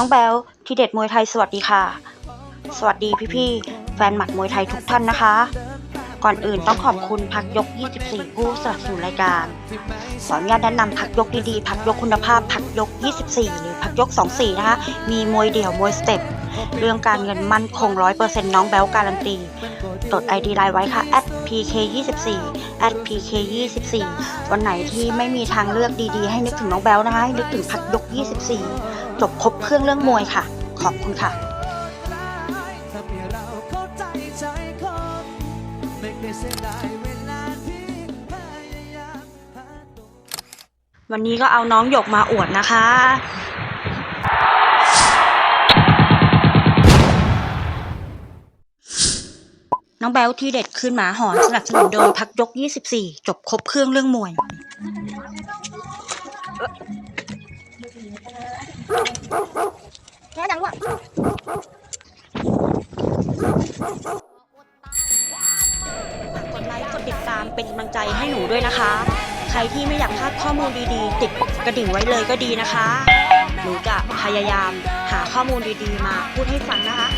น้องแบลทีเด็ดมวยไทยสวัสดีค่ะ สวัสดีพี่ๆแฟนหมัดมวยไทยทุกท่านนะคะ ก่อนอื่นต้องขอบคุณพักยก 24 ผู้สนับสนุนรายการขออนุญาตแนะนำพักยกดีๆ พักยกคุณภาพ พักยก 24 หรือพักยก 24 นะคะ มีมวยเดี่ยวมวยสเต็ปเรื่องการเงินมั่นคง 100%น้องแบลการันตีจด ID ไลน์ไว้ค่ะ @pk24 @pk24 วันไหนที่ไม่มีทางเลือกดีๆ ให้นึกถึงน้องแบลนะคะให้นึกถึงพักยก 24 จบครบเครื่องเรื่องมวยค่ะ ขอบคุณค่ะทำให้เราเข้าใจใจคนไม่เคยเสียดายเวลาที่พยายามหาตัววันนี้ก็เอาน้องหยกมาอวดนะคะ น้องแบลที่เด็ดขึ้นหมาหอนสนับสนุนโดยพักยก 24 จบครบเครื่องเรื่องมวย กดไลค์กดติดตามเป็นกำลังใจให้หนูด้วยนะคะ ใครที่ไม่อยากพลาดข้อมูลดีๆ ติดกระดิ่งไว้เลยก็ดีนะคะ หนูจะพยายามหาข้อมูลดีๆ มาพูดให้ฟังนะคะ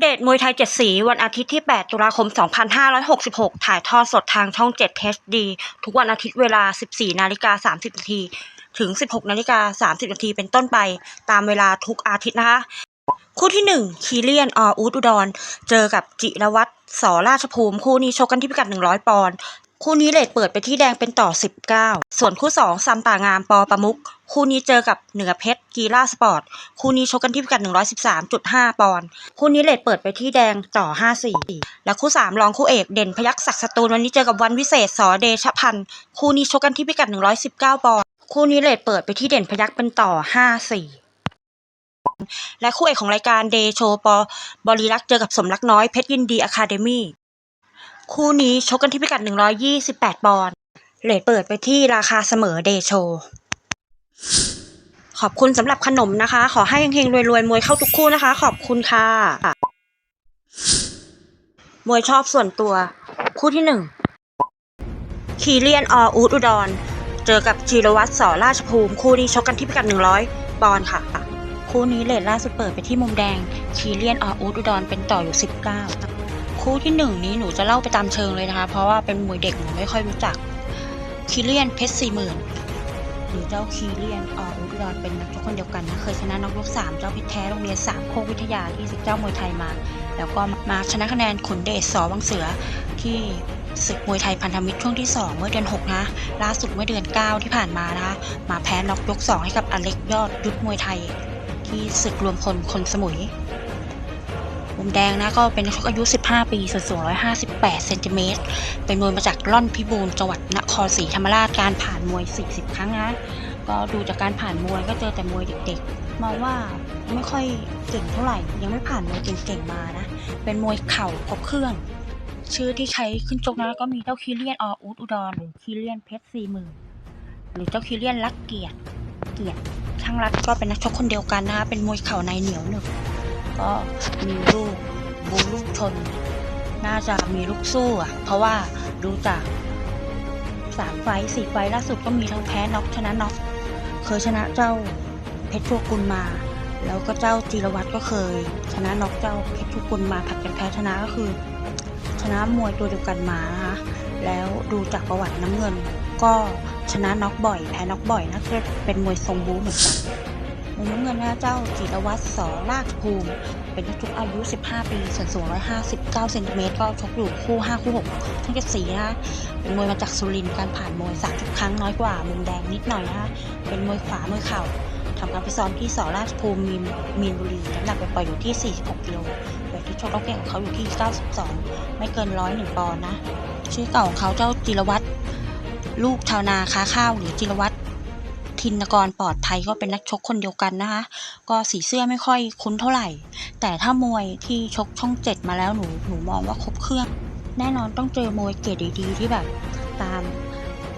เดตมวยไทยเจ็ดสี วันอาทิตย์ที่ 8 ตุลาคม 2566 ถ่ายทอดสดทางช่อง 7 HD ทุกวันอาทิตย์เวลา 14 นาฬิกา 30 นาที ถึง 16 นาฬิกา 30 นาทีเป็นต้นไป ตามเวลาทุกอาทิตย์นะคะ คู่ที่ 1 คีเลียน ออูดอุดร เจอกับจิรวัตรสอราชภูมิ คู่นี้ชกกันที่พิกัด 100 ปอนด์ คู่นี้เลทเปิดไปที่แดงเป็นต่อ 19 ส่วนคู่ 2 ซัมตางามปอประมุก คู่นี้เจอกับเหนือเพชรกีฬาสปอร์ต คู่นี้ชกกันที่พิกัด 113.5 ปอนด์ คู่นี้เลทเปิดไปที่แดงต่อ 54 และคู่ 3 รองคู่เอกเด่นพยักศักดิ์สตูลวันนี้เจอกับวันวิเศษสอเดชพันธ์ คู่นี้ชกกันที่พิกัด 119 ปอนด์ คู่นี้เลทเปิดไปที่เด่นพยักเป็นต่อ 54และคู่เอกของรายการเดโชปอบริรักษ์เจอกับสมรักน้อยเพชรยินดีอะคาเดมี่ คู่นี้ชกกันที่พิกัด 128 ปอนด์เลทเปิดไปที่ราคาเสมอเดโช ขอบคุณสำหรับขนมนะคะ ขอให้เฮงๆรวยๆ มวยเข้าทุกคู่นะคะ ขอบคุณค่ะ มวยชอบส่วนตัว คู่ที่หนึ่งคีเลียนออูดอุดร เจอกับจีรวัตรสอราชภูมิ คู่นี้ชกกันที่พิกัด 100 ปอนด์ค่ะ คู่นี้เลทล่าสุดเปิดไปที่มุมแดงคีเลียนออูดอุดรเป็นต่ออยู่ 19 คู่ที่หนึ่งนี้หนูจะเล่าไปตามเชิงเลยนะคะ เพราะว่าเป็นมวยเด็กหนูไม่ค่อยรู้จักคีเลียนเพชรสี่หมื่นหรือเจ้าคีเลียนออุดรเป็นนักชกคนเดียวกันนะเคยชนะน็อกยกสามเจ้าพชรแท้โรงเรียนสามโคกวิทยาที่ศึกเจ้ามวยไทยมา แล้วก็มาชนะคะแนนขุนเดชสอวังเสือที่ศึกมวยไทยพันธมิตรช่วงที่ 2 เมื่อเดือน 6 นะล่าสุดเมื่อเดือน 9 ที่ผ่านมานะคะมาแพ้น็อกยก 2 ให้กับอเล็กยอดยุทธมวยไทย ที่ศึกรวมพลคนสมุย มุมแดงนะก็เป็นชกอายุ 15 ปีส่วนสูง 158 เซนติเมตร เป็นมวยมาจากล่อนพิบูลจังหวัดนครศรีธรรมราชการผ่านมวย 40 ครั้งนะ ก็ดูจากการผ่านมวยก็เจอแต่มวยเด็กๆมองว่าไม่ค่อยเก่งเท่าไหร่ ยังไม่ผ่านมวยเก่งๆมานะ เป็นมวยเข่าครบเครื่อง ชื่อที่ใช้ขึ้นชกนะก็มีเจ้าคิเลียนออูดอุดรหรือคิเลียนเพชรสี่หมื่นหรือเจ้าคิเลียนลักเกียรติเกียรติช่างรัดก็เป็นนักชกคนเดียวกันนะคะเป็นมวยเข่าในเหนียวหนึบ ก็มีลูกบูลูกชน น่าจะมีลูกสู้อะ เพราะว่าดูจากสามไฟสี่ไฟล่าสุดก็มีทั้งแพ้น็อกชนะน็อกเคยชนะเจ้าเพชรพวกุลมา แล้วก็เจ้าจีรวัตรก็เคย ชนะน็อกเจ้าเพชรพวกุลมาผัดกันแพ้ชนะก็คือ ชนะมวยตัวเดียวกันมานะคะแล้วดูจากประวัติน้ำเงิน ก็ชนะน็อกบ่อย แพ้น็อกบ่อยนะก็เป็นมวยทรงบู๊เหมือนกัน มุมน้ำเงินนะเจ้าจิรวัตรสอราชภูมิ เป็นนักชกอายุ 15 ปีส่วนสูง 159 เซนติเมตรก็ชกอยู่คู่ 5 คู่6ทั้งเจ็ดสีนะเป็นมวยมาจากสุรินทร์การผ่านมวย30ครั้งน้อยกว่า มุมแดงนิดหน่อยนะเป็นมวยขวามวยเข่าทำการไปซ้อมที่สอราชภูมิมีนมีนบุรีน้ำหนักไปปล่อยอยู่ที่ 46 กิโลเวทที่ชกรอบเก่งของเขาอยู่ที่ 92 ไม่เกิน 101 ปอนด์นะ ชื่อเก่าของเขาเจ้าจิรวัตรลูกชาวนาค้าข้าวหรือจิรวัตร ทินกรปลอดภัยก็เป็นนักชกคนเดียวกันนะคะ ก็สีเสื้อไม่ค่อยคุ้นเท่าไหร่ แต่ถ้ามวยที่ชกช่องเจ็ดมาแล้วหนูหนูมองว่าครบเครื่อง แน่นอนต้องเจอมวยเกรดดีๆที่แบบตาม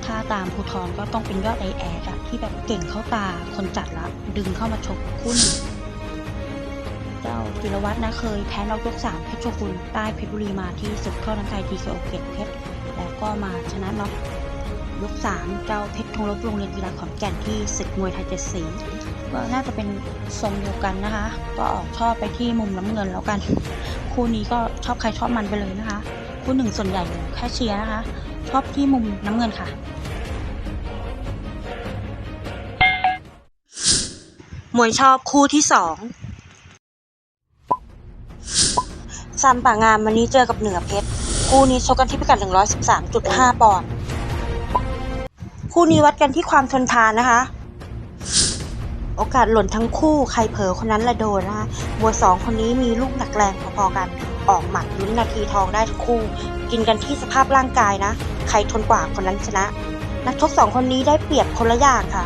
ถ้าตามภูทรก็ต้องเป็นยอดไอแอดอะที่แบบเก่งเข้าตาคนจัดละ ดึงเข้ามาชกคู่หนึ่งจ้าจิรวัตรนะเคยแพ้นอกยกสามเพชรโชกุนใต้เพชรบุรีมาที่ศึกข้อน้ำไทยทีเคโอเกตเพชรแล้วก็มาชนะน็อกยกสามเจ้าเพชร งรบโรงเรียนกีฬาขอนแก่นที่ศึกมวยไทยเจ็ดสีก็น่าจะเป็นทรงเดียวกันนะคะ ก็ออกชอบไปที่มุมน้ำเงินแล้วกัน คู่นี้ก็ชอบใครชอบมันไปเลยนะคะ คู่หนึ่งส่วนใหญ่แค่เชียร์นะคะ ชอบที่มุมน้ำเงินค่ะ มวยชอบคู่ที่สองซัมป่างามวันนี้เจอกับเหนือเพชร คู่นี้ชกกันที่พิกัด 113.5 ปอนด์ คู่นี้วัดกันที่ความทนทานนะคะ โอกาสหล่นทั้งคู่ใครเผลอคนนั้นละโดนนะคะมวสองคนนี้มีลูกหนักแรงพอๆกัน ออกหมัดลุ้นนาทีทองได้ทั้งคู่ กินกันที่สภาพร่างกายนะ ใครทนกว่าคนนั้นชนะ นักชกสองคนนี้ได้เปรียบคนละอย่างค่ะ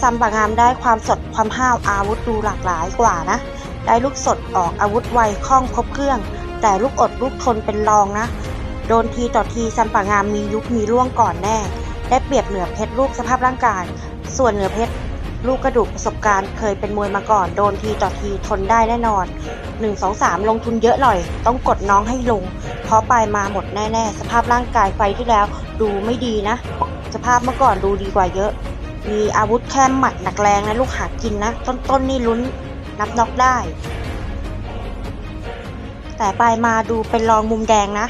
ซัมปางามได้ความสดความห้าวอาวุธดูหลากหลายกว่านะ ได้ลูกสดออกอาวุธไวคล่องครบเครื่อง แต่ลูกอดลูกทนเป็นรองนะ โดนทีต่อทีซัมปางามมียุคมีร่วงก่อนแน่ ได้เปรียบเหนือเพชรลูกสภาพร่างกาย ส่วนเหนือเพชรลูกกระดูกประสบการณ์เคยเป็นมวยมาก่อนโดนทีต่อทีทนได้แน่นอน 1 2 3 ลงทุนเยอะหน่อย ต้องกดน้องให้ลง เพราะปลายมาหมดแน่ ๆ สภาพร่างกายไฟที่แล้วดูไม่ดีนะ สภาพเมื่อก่อนดูดีกว่าเยอะ มีอาวุธแค่หมัดหนักแรงนะลูกหากินนะ ต้นๆนี่ลุ้นนับน็อกได้ แต่ปลายมาดูเป็นรองมุมแดงนะ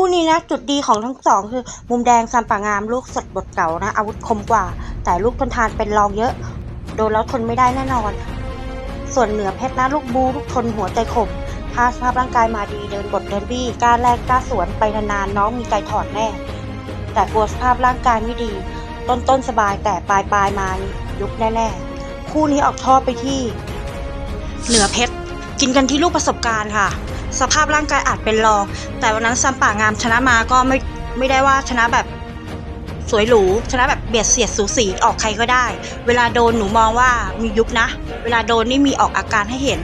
คู่นี้นะจุดดีของทั้งสองคือ มุมแดงซัมปางามลูกสดบทเก่านะ อาวุธคมกว่า แต่ลูกทนทานเป็นรองเยอะ โดนแล้วทนไม่ได้แน่นอน ส่วนเหนือเพชรนะลูกบูลูกทนหัวใจขมถ้าสภาพร่างกายมาดีเดินบทเดินบี้กล้าแลกกล้าสวนไปนานๆน้องมีใจถอดแน่ แต่กลัวสภาพร่างกายไม่ดี ต้นต้นสบายแต่ปลายปลายมานี่ยุบแน่ๆคู่นี้ออกชอบไปที่ เหนือเพชรกินกันที่ลูกประสบการณ์ค่ะ สภาพร่างกายอาจเป็นรอง แต่วันนั้นซัมป่างามชนะมาก็ไม่ไม่ได้ว่าชนะแบบสวยหรูชนะแบบเบียดเสียดสูสีออกใครก็ได้ เวลาโดนหนูมองว่ามียุบนะ เวลาโดนนี่มีออกอาการให้เห็น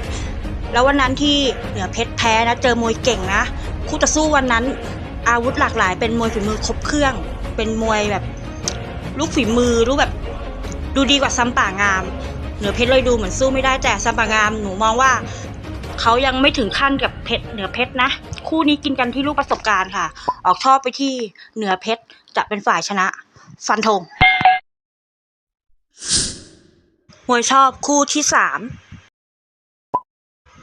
แล้ววันนั้นที่เหนือเพชรแพ้นะเจอมวยเก่งนะคู่ต่อสู้วันนั้น อาวุธหลากหลาย เป็นมวยฝีมือครบเครื่อง เป็นมวยแบบลูกฝีมือลูกแบบ ดูดีกว่าซัมป่างาม เหนือเพชรเลยดูเหมือนสู้ไม่ได้แต่ซัมป่างามหนูมองว่า เขายังไม่ถึงขั้นกับเพชรเหนือเพชรนะ คู่นี้กินกันที่ลูกประสบการณ์ค่ะ ออกชอบไปที่เหนือเพชรจะเป็นฝ่ายชนะ ฟันธงมวยชอบคู่ที่สาม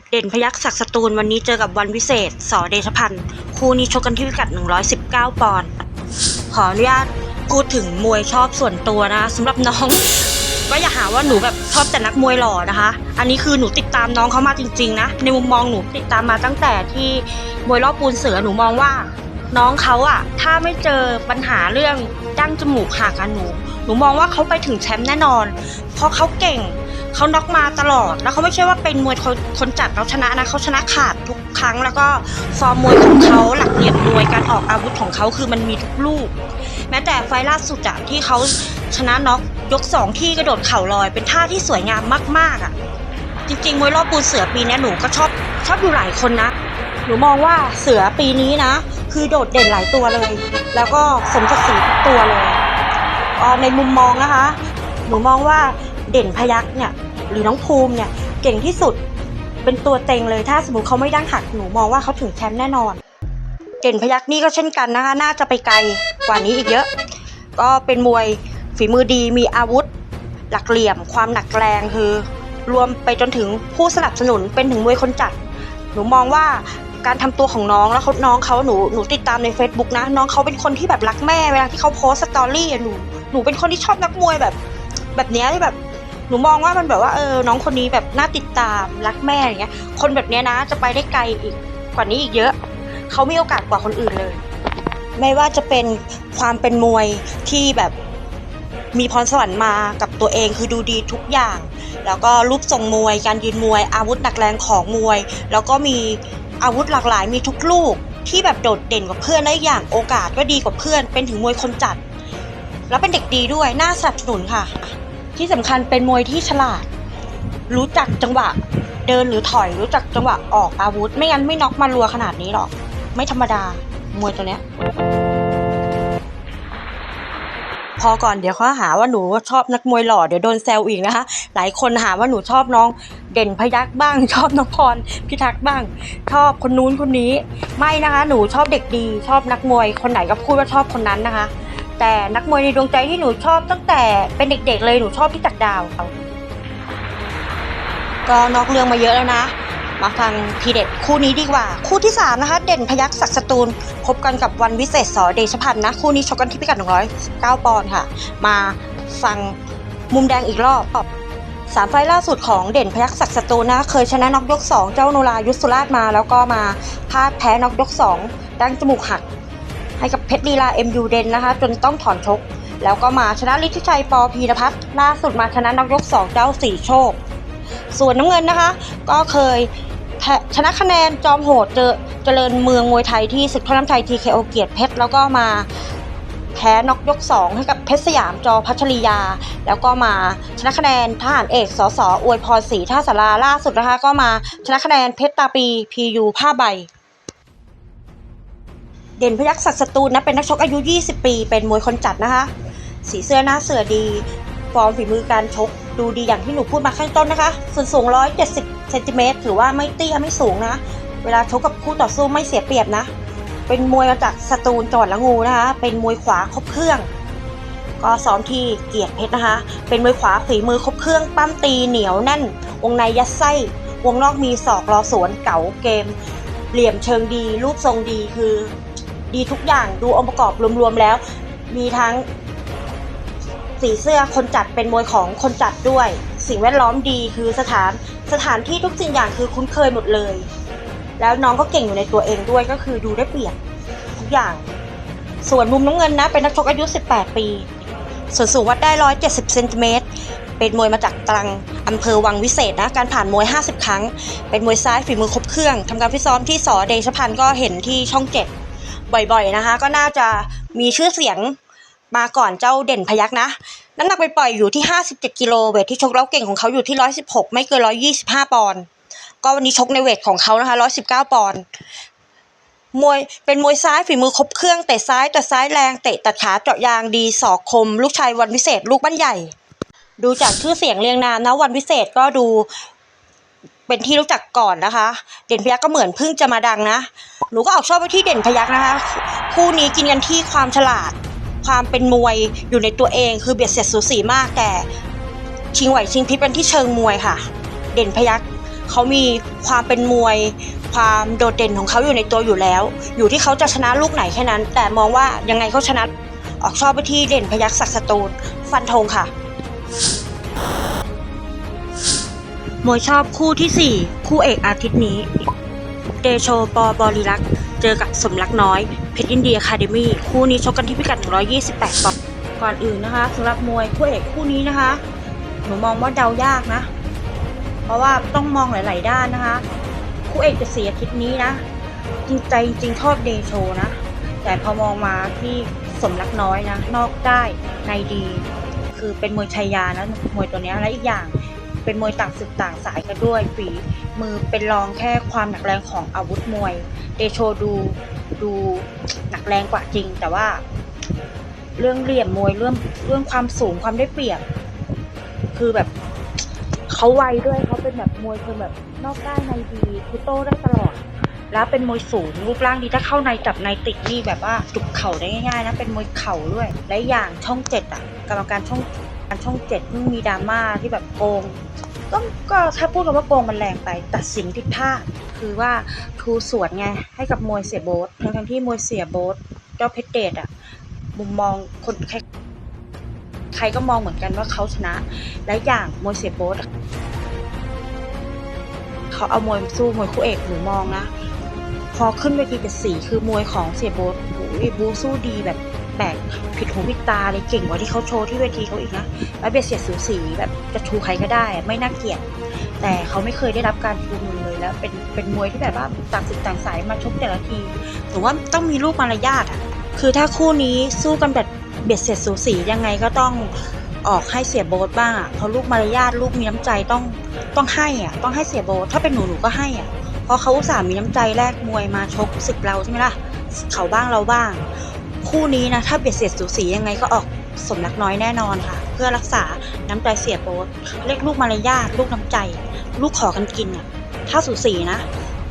เด่นพยักศักสตูลวันนี้เจอกับวันวิเศษสอเดชพันธ์คู่นี้ชกกันที่พิกัด 119 ปอนด์ขออนุญาตพูดถึงมวยชอบส่วนตัวนะสำหรับน้อง ก็อย่าหาว่าหนูแบบชอบแต่นักมวยหล่อนะคะ อันนี้คือหนูติดตามน้องเขามาจริง ๆ นะ ในมุมมองหนูติดตามมาตั้งแต่ที่มวยรอบปูนเสือหนูมองว่า น้องเขาอะถ้าไม่เจอปัญหาเรื่องดั้งจมูกหักอะหนู หนูมองว่าเขาไปถึงแชมป์แน่นอน เพราะเขาเก่งเขาน็อกมาตลอด แล้วเขาไม่ใช่ว่าเป็นมวยคนคนจัดแล้วชนะนะเขาชนะขาดทุกครั้ง แล้วก็ฟอร์มมวยของเขาหลักเหลี่ยมมวยการออกอาวุธของเขาคือมันมีทุกลูก แม้แต่ไฟล์ล่าสุดอะที่เขาชนะน็อกยกสองที่กระโดดเข่าลอย เป็นท่าที่สวยงามมากๆอะจริงๆมวยรอบปูนเสือปีนี้หนูก็ชอบชอบอยู่หลายคนนะ หนูมองว่าเสือปีนี้นะ คือโดดเด่นหลายตัวเลย แล้วก็สมศักดิ์ศรีทุกตัวเลยเอ่อในมุมมองนะคะ หนูมองว่าเด่นพยักเนี่ยหรือน้องภูมิเนี่ยเก่งที่สุดเป็นตัวเต็งเลยถ้าสมมติเขาไม่ดั้งหักหนูมองว่าเขาถึงแชมป์แน่นอน เด่นพยักนี่ก็เช่นกันนะคะ น่าจะไปไกลกว่านี้อีกเยอะ ก็เป็นมวยฝีมือดีมีอาวุธ หลักเหลี่ยม ความหนักแรงคือ รวมไปจนถึงผู้สนับสนุนเป็นถึงมวยคนจัด หนูมองว่าการทำตัวของน้องแล้วน้องเขาหนูหนูติดตามใน Facebook นะ น้องเขาเป็นคนที่แบบรักแม่เวลาที่เขาโพสต์สตอรี่หนูหนูเป็นคนที่ชอบนักมวยแบบ แบบเนี้ยที่แบบหนูมองว่ามันแบบว่าเออน้องคนนี้แบบน่าติดตามรักแม่อย่างเงี้ย คนแบบเนี้ยนะจะไปได้ไกลอีกกว่านี้อีกเยอะ เขามีโอกาสกว่าคนอื่นเลย ไม่ว่าจะเป็นความเป็นมวยที่แบบมีพรสวรรค์มากับตัวเองคือดูดีทุกอย่าง แล้วก็รูปทรงมวย การยืนมวย อาวุธหนักแรงของมวย แล้วก็มีอาวุธหลากหลายมีทุกลูกที่แบบโดดเด่นกว่าเพื่อนได้อย่างโอกาสก็ดีกว่าเพื่อน เป็นถึงมวยคนจัด แล้วเป็นเด็กดีด้วยน่าสนับสนุนค่ะ ที่สำคัญเป็นมวยที่ฉลาด รู้จักจังหวะเดินหรือถอยรู้จักจังหวะออกอาวุธ ไม่งั้นไม่น็อกมารัวขนาดนี้หรอก ไม่ธรรมดา มวยตัวเนี้ย พอก่อนเดี๋ยวเขาหาว่าหนูชอบนักมวยหล่อเดี๋ยวโดนแซวอีกนะคะ หลายคนหาว่าหนูชอบน้อง เด่นพยักบ้าง ชอบน้องพรพิทักษ์บ้าง ชอบคนนู้นคนนี้ ไม่นะคะ หนูชอบเด็กดี ชอบนักมวย คนไหนก็พูดว่าชอบคนนั้นนะคะ แต่นักมวยในดวงใจที่หนูชอบตั้งแต่เป็นเด็กๆเลยหนูชอบพี่จักรดาวก็นอกเรื่องมาเยอะแล้วนะ มาฟังทีเด็ดคู่นี้ดีกว่า คู่ที่ 3 นะคะ เด่นพยักศักดิ์สตูล พบกันกับวันวิเศษสอเดชพันธ์นะ คู่นี้ชกกันที่พิกัด109ปอนด์ค่ะ มาฟังมุมแดงอีกรอบสามไฟล์ล่าสุดของเด่นพยักศักดิ์สตูลนะ เคยชนะน็อกยก 2 เจ้าโนรายุทธสุราชมา แล้วก็มาพลาดแพ้น็อกยก 2 ดังจมูกหัก ให้กับเพชรลีลาเอ็มยูเดนนะคะ จนต้องถอนชก แล้วก็มาชนะฤทธิชัยปอพีรพัฒน์ล่าสุดมาชนะน็อกยก 2 เจ้าสี่โชค ส่วนน้ำเงินนะคะ ก็เคย ชนะคะแนนจอมโหดเจอเจริญเมืองมวยไทยที่ศึกท่าน้ำไทยทีเคโอเกียรติเพชร แล้วก็มาแพ้น็อกยก 2 ให้กับเพชรสยามจอพัชริยา แล้วก็มาชนะคะแนนทหารเอกสสอวยพรศรีท่าสาราล่าสุดนะคะ ก็มาชนะคะแนนเพชรตาปีพียูผ้าใบ เด่นพยักษ์ศักดิ์สตูลนะเป็นนักชกอายุ 20 ปี เป็นมวยคนจัดนะคะ สีเสื้อหน้าเสือดี ฟอร์มฝีมือการชกดูดีอย่างที่หนูพูดมาข้างต้นนะคะ ส่วนสูง 170 เซนติเมตรถือว่าไม่เตี้ยไม่สูงนะ เวลาชกกับคู่ต่อสู้ไม่เสียเปรียบนะ เป็นมวยมาจากสตูลจังหวัดละงูนะคะ เป็นมวยขวาครบเครื่อง ก็ซ้อมที่เกียรติเพชรนะคะ เป็นมวยขวาฝีมือครบเครื่องปั้มตีเหนียวแน่น วงในยัดไส้ วงนอกมีศอกรอสวนเก๋าเกม เหลี่ยมเชิงดี รูปทรงดีคือ ดีทุกอย่างดูองค์ประกอบรวมๆแล้ว มีทั้งสีเสื้อคนจัดเป็นมวยของคนจัดด้วย สิ่งแวดล้อมดีคือสถาน สถานที่ทุกสิ่งอย่างคือคุ้นเคยหมดเลย แล้วน้องก็เก่งอยู่ในตัวเองด้วยก็คือดูได้เปรียบทุกอย่าง ส่วนมุมน้ำเงินนะ เป็นนักชกอายุ 18 ปี ส่วนสูงวัดได้ 170เซนติเมตรเป็นมวยมาจากตรังอำเภอวังวิเศษนะ การผ่านมวย 50 ครั้ง เป็นมวยซ้ายฝีมือครบเครื่องทำการฟิตซ้อมที่สอเดชพันธ์ก็เห็นที่ช่องเจ็ดบ่อยๆนะคะ ก็น่าจะมีชื่อเสียงมาก่อนเจ้าเด่นพยักนะ น้ำหนักไปปล่อยอยู่ที่ 57กิโลเวทที่ชกแล้วเก่งของเขาอยู่ที่ 116 ไม่เกิน 125 ปอนด์ก็วันนี้ชกในเวทของเขานะคะ 119 ปอนด์มวยเป็นมวยซ้ายฝีมือครบเครื่องเตะซ้ายแต่ซ้ายแรงเตะตัดขาเจาะยางดีศอกคม ลูกชายวันวิเศษ ลูกบ้านใหญ่ ดูจากชื่อเสียงเรียงนามนะวันวิเศษก็ดูเป็นที่รู้จักก่อนนะคะ เด่นพยักก็เหมือนเพิ่งจะมาดังนะหนูก็ออกชอบไปที่เด่นพยักนะคะ คู่นี้กินกันที่ความฉลาด ความเป็นมวยอยู่ในตัวเองคือเบียดเสียดสูสีมากแต่ชิงไหวชิงพริบกันที่เชิงมวยค่ะ เด่นพยักเขามีความเป็นมวย ความโดดเด่นของเขาอยู่ในตัวอยู่แล้ว อยู่ที่เขาจะชนะลูกไหนแค่นั้น แต่มองว่ายังไงเขาชนะออกชอบไปที่เด่นพยักศักสตูลฟันธงค่ะมวยชอบคู่ที่ 4 คู่เอกอาทิตย์นี้ เดโชปอบอลีรักษ์เจอกับสมรักน้อย เพชรอินเดียคาเดมี่คู่นี้ชกกันที่พิกัด 128ปอนด์ก่อนอื่นนะคะสำหรับมวยคู่เอกคู่นี้นะคะ หนูมองว่าเดายากนะ เพราะว่าต้องมองหลาย ๆ ด้านนะคะ คู่เอกจะเสียทิตย์นี้นะ จริงใจจริงชอบเดโชนะ แต่พอมองมาที่สมรักน้อยนะ นอกได้ในดี คือเป็นมวยชัยยานะมวยตัวนี้และอีกอย่างเป็นมวยต่างศึกต่างสายกันด้วยฝี มือเป็นรองแค่ความหนักแรงของอาวุธมวย เดโชดูดูหนักแรงกว่าจริง แต่ว่า เรื่องเหลี่ยมมวยเรื่องเรื่องความสูงความได้เปรียบ คือแบบเขาไวด้วยเขาเป็นแบบมวยคือแบบนอกได้ในดีคือโต้ได้ตลอด แล้วเป็นมวยสูงรูปร่างดีถ้าเข้าในจับในติดนี่แบบว่าจุกเข่าได้ง่ายๆนะเป็นมวยเข่าด้วย และอย่างช่องเจ็ดอะกรรมการช่องการช่องเจ็ดเพิ่งมีดราม่าที่แบบโกง ก็ก็ถ้าพูดคำว่าโกงมันแรงไป ตัดสินผิดพลาดคือว่าทูสวนไงให้กับมวยเสียโบสทั้งทั้งที่มวยเสียโบสเจ้าเพชรเดชอะมุมมองคนใครใครก็มองเหมือนกันว่าเขาชนะ และอย่างมวยเสียโบสเขาเอามวยสู้มวยคู่เอกหนูมองนะ พอขึ้นเวทีเจ็ดสีคือมวยของเสียโบสโอ้ยบูสู้ดีแบบ ปลกผิดหูผิดตาเลยเก่งกว่าที่เขาโชว์ที่เวทีเขาอีกนะแล้วเบียดเสียดสูสีแบบจะชูใครก็ได้ ไม่น่าเกลียดแต่เขาไม่เคยได้รับการชูมือเลยแล้ว เป็นเป็นมวยที่แบบว่าต่างศึกต่างสายมาชกแต่ละทีหรือว่าต้องมีลูกมารยาทอะคือถ้าคู่นี้สู้กันแบบเบียดเสียดสูสียังไงก็ต้องออกให้เสียโบทบ้างอะเพราะลูกมารยาทลูกมีน้ำใจต้องต้องให้อะต้องให้เสียโบทถ้าเป็นหนูหนูก็ให้อะเพราะเขาอุตส่าห์มีน้ำใจแลกมวยมาชกศึกเราใช่ไหมล่ะเขาบ้างเราบ้าง คู่นี้นะถ้าเบียดเสียดสูสียังไงก็ออกสมรักน้อยแน่นอนค่ะ เพื่อรักษาน้ำใจเสียโบ๊ทเรียกลูกมารยาทลูกน้ำใจ ลูกขอกันกินอะถ้าสูสีนะ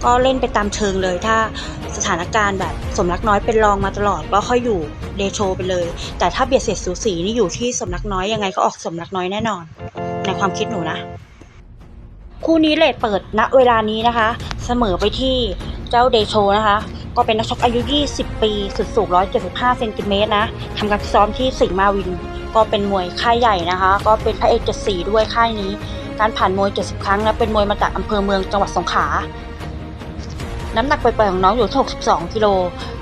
ก็เล่นไปตามเชิงเลย ถ้าสถานการณ์แบบสมรักน้อยเป็นรองมาตลอดก็ค่อยอยู่เดโชไปเลย แต่ถ้าเบียดเสียดสูสีนี่อยู่ที่สมรักน้อยยังไงก็ออกสมรักน้อยแน่นอน ในความคิดหนูนะ คู่นี้เลทเปิดณเวลานี้นะคะ เสมอไปที่เจ้าเดโชนะคะ ก็เป็นนักชกอายุ 20 ปีสุดสูง 175 เซนติเมตรนะทำการซ้อมที่สิงห์มาวิน ก็เป็นมวยค่ายใหญ่นะคะ ก็เป็นพระเอกเจ็ดสีด้วยค่ายนี้ การผ่านมวย 70 ครั้งนะเป็นมวยมาจากอำเภอเมืองจังหวัดสงขลาน้ำหนักปล่อยๆของน้องอยู่ที่ 62 กิโล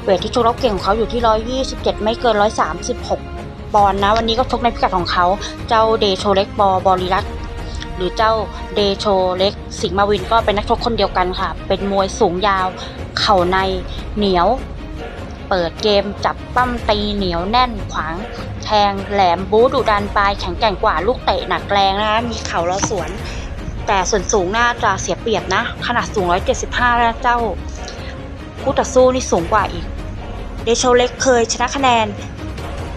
เวทที่ชกรบเก่งของเขาอยู่ที่ 127 ไม่เกิน 136 ปอนด์นะ วันนี้ก็ชกในพิกัดของเขา เจ้าเดโชเล็กบอบอริรัต หรือเจ้าเดโชเล็ก สิงห์มาวินก็เป็นนักชกคนเดียวกันค่ะ เป็นมวยสูงยาว เข่าในเหนียว เปิดเกมจับปั้มตีเหนียวแน่นขวาง แทงแหลมบู๊ดุดันปลายแข็งแกร่งกว่าลูกเตะหนักแรงนะคะมีเข่ารอสวน แต่ส่วนสูงน่าจะเสียเปรียบนะ ขนาดสูง 175 แล้วเจ้าคู่ต่อสู้นี่สูงกว่าอีกเดโชเล็กเคยชนะคะแนน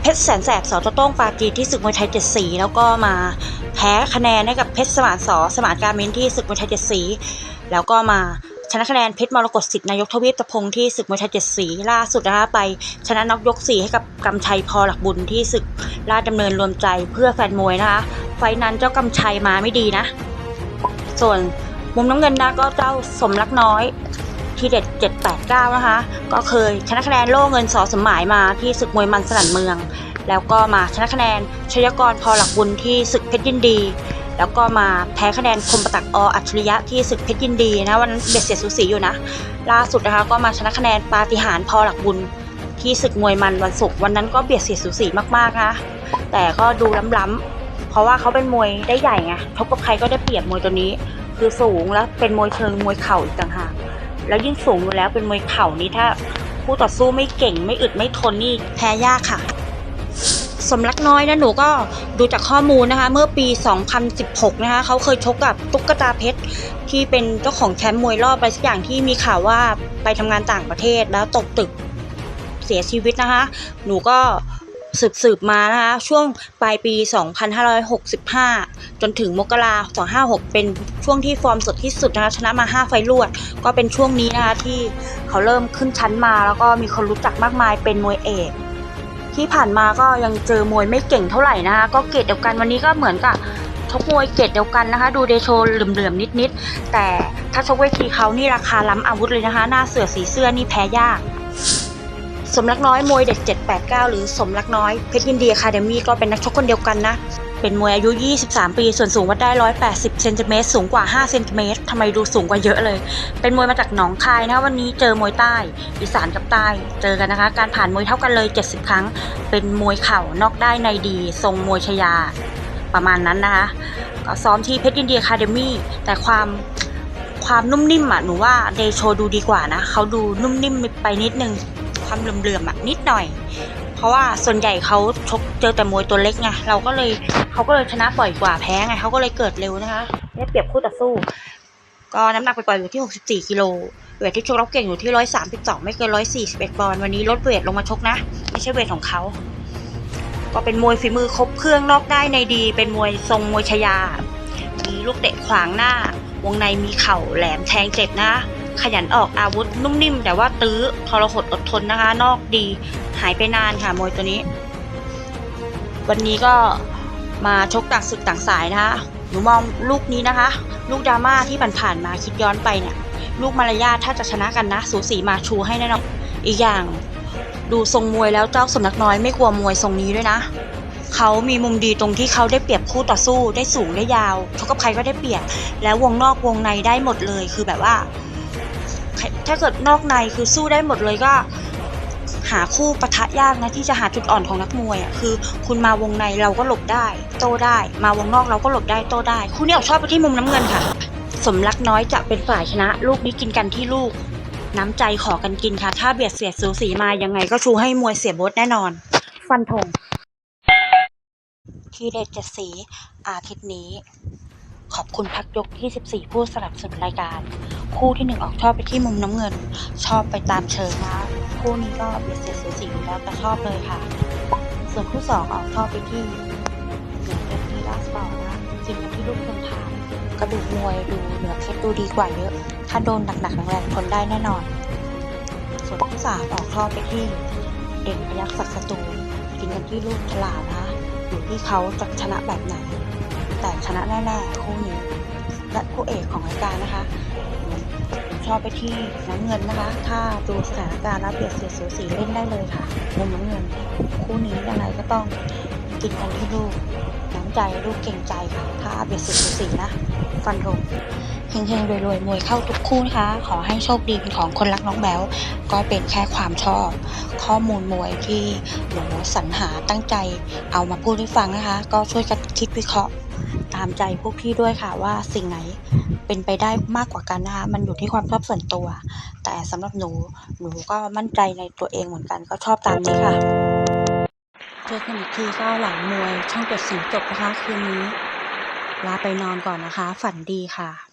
เพชรแสนแสบสอโต้งปาจีที่ศึกมวยไทยเจ็ดสีแล้วก็มาแพ้คะแนนให้กับเพชรสมานสอสมานการเมนที่ศึกมวยไทยเจ็ดสีแล้วก็มาชนะคะแนนเพชรมรกตสิทธิ์นายกทวีปตะพงที่ศึกมวยไทยเจ็ดสีล่าสุดนะคะไป ชนะนอกยกสี่ให้กับกำชัยพอหลักบุญที่ศึกราชดำเนินรวมใจเพื่อแฟนมวยนะคะ ไฟนั้นเจ้ากำชัยมาไม่ดีนะ ส่วนมุมน้ำเงินนะก็เจ้าสมรักน้อย ที่เด็ด 789 นะคะ ก็เคยชนะคะแนนโล่เงินสอสมหมายมาที่ศึกมวยมันสนั่นเมือง แล้วก็มาชนะคะแนนชยกรพอหลักบุญที่ศึกเพชรยินดี แล้วก็มาแพ้คะแนนคมประตักออัจฉริยะที่ศึกเพชรยินดีนะวันนั้นเบียดเสียดสูสีอยู่นะ ล่าสุดนะคะก็มาชนะคะแนนปาฏิหาริย์พอหลักบุญที่ศึกมวยมันวันศุกร์วันนั้นก็เบียดเสียดสูสีมากๆนะคะแต่ก็ดูล้ำๆเพราะว่าเขาเป็นมวยได้ใหญ่ไงทบกับใครก็ได้เปรียบมวยตัวนี้ คือสูงแล้วเป็นมวยเชิงมวยเข่าอีกต่างหาก แล้วยิ่งสูงอยู่แล้วเป็นมวยเข่านี่ถ้าผู้ต่อสู้ไม่เก่งไม่อึดไม่ทนนี่แพ้ยากค่ะ สมรักน้อยนะหนูก็ดูจากข้อมูลนะคะ เมื่อปี 2016 นะคะเขาเคยชกกับตุ๊กตาเพชรที่เป็นเจ้าของแชมป์มวยรอบอะไรสักอย่างที่มีข่าวว่าไปทำงานต่างประเทศแล้วตกตึกเสียชีวิตนะคะ หนูก็ สืบสืบมานะคะช่วงปลายปี 2565 จนถึงมกรา256 เป็นช่วงที่ฟอร์มสดที่สุดนะคะชนะมา 5 ไฟล์รวด ก็เป็นช่วงนี้นะคะที่เขาเริ่มขึ้นชั้นมา แล้วก็มีคนรู้จักมากมายเป็นมวยเอกที่ผ่านมาก็ยังเจอมวยไม่เก่งเท่าไหร่นะคะก็เกรดเดียวกันวันนี้ก็เหมือนกับชกมวยเกรดเดียวกันนะคะ ดูเดโชเหลื่อมๆนิดๆแต่ถ้าชกเวทีเขานี่ราคาล้ำอาวุธเลยนะคะ หน้าเสือสีเสื้อนี่แพ้ยาก สมรักน้อยมวยเด็ด 789 หรือสมรักน้อยเพชรยินดีอะคาเดมี่ก็เป็นนักชกคนเดียวกันนะ เป็นมวยอายุ 23 ปี ส่วนสูงวัดได้ 180 เซนติเมตร สูงกว่า 5 เซนติเมตรทำไมดูสูงกว่าเยอะเลย เป็นมวยมาจากหนองคายนะ วันนี้เจอมวยใต้ อีสานกับใต้ เจอกันนะคะ การผ่านมวยเท่ากันเลย 70 ครั้ง เป็นมวยเข่านอกได้ในดี ทรงมวยชยา ประมาณนั้นนะคะ ก็ซ้อมที่เพชรยินดีอะคาเดมี่ แต่ความความนุ่มนิ่มอะหนูว่าเดโชดูดีกว่านะ เขาดูนุ่มนิ่มไปนิดนึง ความเหลื่อมๆอะนิดหน่อย เพราะว่าส่วนใหญ่เขาชกเจอแต่มวยตัวเล็กไงเราก็เลยเขาก็เลยชนะบ่อยกว่าแพ้ไงเขาก็เลยเกิดเร็วนะคะได้เปรียบคู่ต่อสู้ ก็น้ำหนักไปปล่อยอยู่ที่ 64กิโลเวทที่ชกรอบเก่งอยู่ที่ 132 ไม่เกิน 141ปอนด์วันนี้ลดเวทลงมาชกนะ ไม่ใช่เวทของเขา ก็เป็นมวยฝีมือครบเครื่องนอกได้ในดี เป็นมวยทรงมวยชยา มีลูกเตะขวางหน้า วงในมีเข่าแหลมแทงเจ็บนะ ขยันออกอาวุธนุ่มนิ่ม แต่ว่าตื้อทรหดอดทนนะคะ นอกดีหายไปนานค่ะมวยตัวนี้ วันนี้ก็มาชกต่างศึกต่างสายนะคะหนูมองลูกนี้นะคะ ลูกดราม่าที่ผ่านๆมาคิดย้อนไปเนี่ย ลูกมารยาทถ้าจะชนะกันนะ สูสีมาชูให้แน่นอนอีกอย่าง ดูทรงมวยแล้วเจ้าสำนักน้อยไม่กลัวมวยทรงนี้ด้วยนะเขามีมุมดีตรงที่เขาได้เปรียบคู่ต่อสู้ได้สูงได้ยาวชกกับใครก็ได้เปรียบ แล้ววงนอกวงในได้หมดเลยคือแบบว่า ถ้าเกิดนอกในคือสู้ได้หมดเลยก็หาคู่ปะทะยากนะที่จะหาจุดอ่อนของนักมวยอะคือ คุณมาวงในเราก็หลบได้ โต้ได้ มาวงนอกเราก็หลบได้โต้ได้ คู่นี้ออกชอบไปที่มุมน้ำเงินค่ะ สมรักน้อยจะเป็นฝ่ายชนะ ลูกนี้กินกันที่ลูก น้ำใจขอกันกินค่ะ ถ้าเบียดเสียดสูสีมายังไงก็ชูให้มวยเสียโบทแน่นอน ฟันธงที่เด็ดเจ็ดสีอาทิตย์นี้ ขอบคุณพักยกที่14ผู้สนับสนุนรายการ คู่ที่หนึ่งออกชอบไปที่มุมน้ำเงิน ชอบไปตามเชิงนะคู่นี้ก็เบียดเสียดสูสีอยู่แล้วแต่ชอบเลยค่ะ ส่วนคู่สองออกชอบไปที่เหนือเป็นทีลาสปอร์ตนะคะกินกันที่ลูกคนถามกระดูกมวยดูเหนือเพชรดูดีกว่าเยอะ ถ้าโดนหนักๆแรงๆทนได้แน่นอน ส่วนคู่สามออกชอบไปที่เด่นพยักษ์ศักดิ์สตูกินกันที่ลูกฉลาดนะอยู่ที่เขาจะชนะแบบไหน แต่ชนะแน่ๆคู่นี้ และคู่เอกของรายการนะคะ ชอบไปที่น้ำเงินนะคะ ถ้าดูสถานการณ์แล้วเบียดเสียดสูสีเล่นได้เลยค่ะมุมน้ำเงิน คู่นี้ยังไงก็ต้องกินกันที่ลูกน้ ใจลูกเก่งใจค่ะถ้าเบียดสียดสูสีนะ ฟันธงเฮงๆรวยๆมวยเข้าทุกคู่นะคะ ขอให้โชคดีเป็นของคนรักน้องแบวก็เป็นแค่ความชอบ ข้อมูลมวยที่หนูสรรหาตั้งใจเอามาพูดให้ฟังนะคะ ก็ช่วยกันคิดวิเคราะห์ตามใจพวกพี่ด้วยค่ะว่าสิ่งไหนเป็นไปได้มากกว่ากันนะคะ มันอยู่ที่ความชอบส่วนตัว แต่สำหรับหนูหนูก็มั่นใจในตัวเองเหมือนกันก็ชอบตามนี้ค่ะ เจอกันอีกทีก็หลังมวย ช่องเจ็ดสีจบนะคะ คืนนี้ ลาไปนอนก่อนนะคะ ฝันดีค่ะ